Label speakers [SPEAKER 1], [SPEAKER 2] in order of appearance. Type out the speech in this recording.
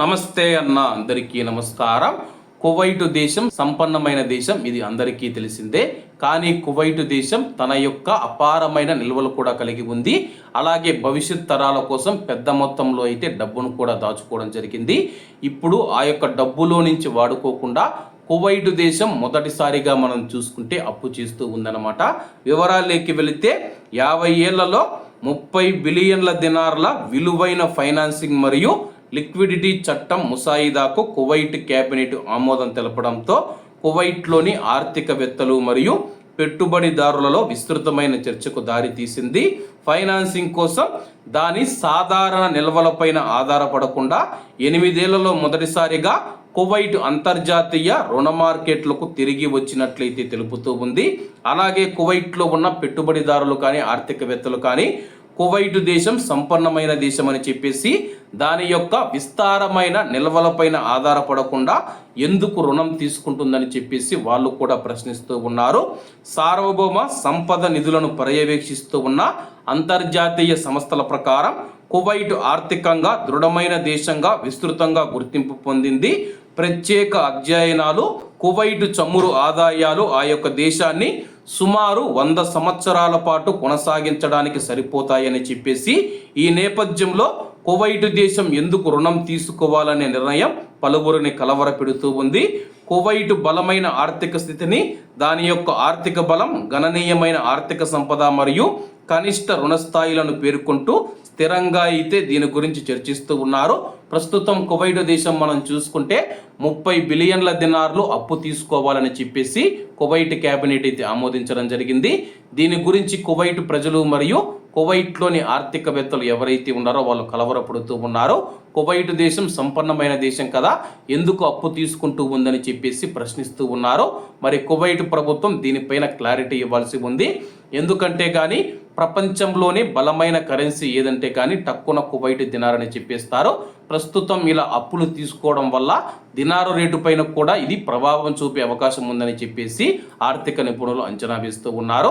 [SPEAKER 1] నమస్తే అన్న అందరికీ నమస్కారం. కువైటు దేశం సంపన్నమైన దేశం ఇది అందరికీ తెలిసిందే. కానీ కువైటు దేశం తన యొక్క అపారమైన నిల్వలు కూడా కలిగి ఉంది. అలాగే భవిష్యత్ తరాల కోసం పెద్ద మొత్తంలో అయితే డబ్బును కూడా దాచుకోవడం జరిగింది. ఇప్పుడు ఆ యొక్క డబ్బులో నుంచి వాడుకోకుండా కువైటు దేశం మొదటిసారిగా మనం చూసుకుంటే అప్పు చేస్తూ ఉందన్నమాట. వివరాల్లోకి వెళితే యాభై ఏళ్ళలో ముప్పై బిలియన్ల దినార్ల విలువైన ఫైనాన్సింగ్ మరియు లిక్విడిటీ చట్టం ముసాయిదాకు కువైట్ కేబినెట్ ఆమోదం తెలపడంతో కువైట్లోని ఆర్థికవేత్తలు మరియు పెట్టుబడిదారులలో విస్తృతమైన చర్చకు దారితీసింది ఫైనాన్సింగ్ కోసం దాని సాధారణ నిల్వలపైన ఆధారపడకుండా ఎనిమిదేళ్ళలో మొదటిసారిగా కువైట్ అంతర్జాతీయ రుణ మార్కెట్లకు తిరిగి వచ్చినట్లయితే తెలుపుతూ ఉంది. అలాగే కువైట్లో ఉన్న పెట్టుబడిదారులు కానీ ఆర్థికవేత్తలు కానీ కువైట్ దేశం సంపన్నమైన దేశం అని చెప్పేసి దాని యొక్క విస్తారమైన నిల్వలపైన ఆధారపడకుండా ఎందుకు రుణం తీసుకుంటుందని చెప్పేసి వాళ్ళు కూడా ప్రశ్నిస్తూ ఉన్నారు. సార్వభౌమ సంపద నిధులను పర్యవేక్షిస్తూ ఉన్న అంతర్జాతీయ సంస్థల ప్రకారం కువైట్ ఆర్థికంగా దృఢమైన దేశంగా విస్తృతంగా గుర్తింపు పొందింది. ప్రత్యేక అధ్యయనాలు కువైట్ చమురు ఆదాయాలు ఆ యొక్క దేశాన్ని సుమారు వంద సంవత్సరాల పాటు కొనసాగించడానికి సరిపోతాయని చెప్పేసి ఈ నేపథ్యంలో కువైట్ దేశం ఎందుకు రుణం తీసుకోవాలనే నిర్ణయం పలువురిని కలవరపెడుతూ ఉంది. కువైట్ బలమైన ఆర్థిక స్థితిని దాని యొక్క ఆర్థిక బలం గణనీయమైన ఆర్థిక సంపద మరియు కనిష్ట రుణ స్థాయిలను పేర్కొంటూ స్థిరంగా అయితే దీని గురించి చర్చిస్తూ ఉన్నారు. ప్రస్తుతం కువైట్ దేశం మనం చూసుకుంటే ముప్పై బిలియన్ల దినార్లు అప్పు తీసుకోవాలని చెప్పేసి కువైట్ క్యాబినెట్ అయితే ఆమోదించడం జరిగింది. దీని గురించి కువైట్ ప్రజలు మరియు కువైట్లోని ఆర్థికవేత్తలు ఎవరైతే ఉన్నారో వాళ్ళు కలవరపడుతూ ఉన్నారో కువైట్ దేశం సంపన్నమైన దేశం కదా ఎందుకు అప్పు తీసుకుంటూ ఉందని చెప్పేసి ప్రశ్నిస్తూ ఉన్నారో మరి కువైట్ ప్రభుత్వం దీనిపైన క్లారిటీ ఇవ్వాల్సి ఉంది. ఎందుకంటే కానీ ప్రపంచంలోనే బలమైన కరెన్సీ ఏదంటే కానీ టక్కున కువైట్ దినారని చెప్పేస్తారు. ప్రస్తుతం ఇలా అప్పులు తీసుకోవడం వల్ల దినారు రేటు పైన కూడా ఇది ప్రభావం చూపే అవకాశం ఉందని చెప్పేసి ఆర్థిక నిపుణులు అంచనా వేస్తూ ఉన్నారు.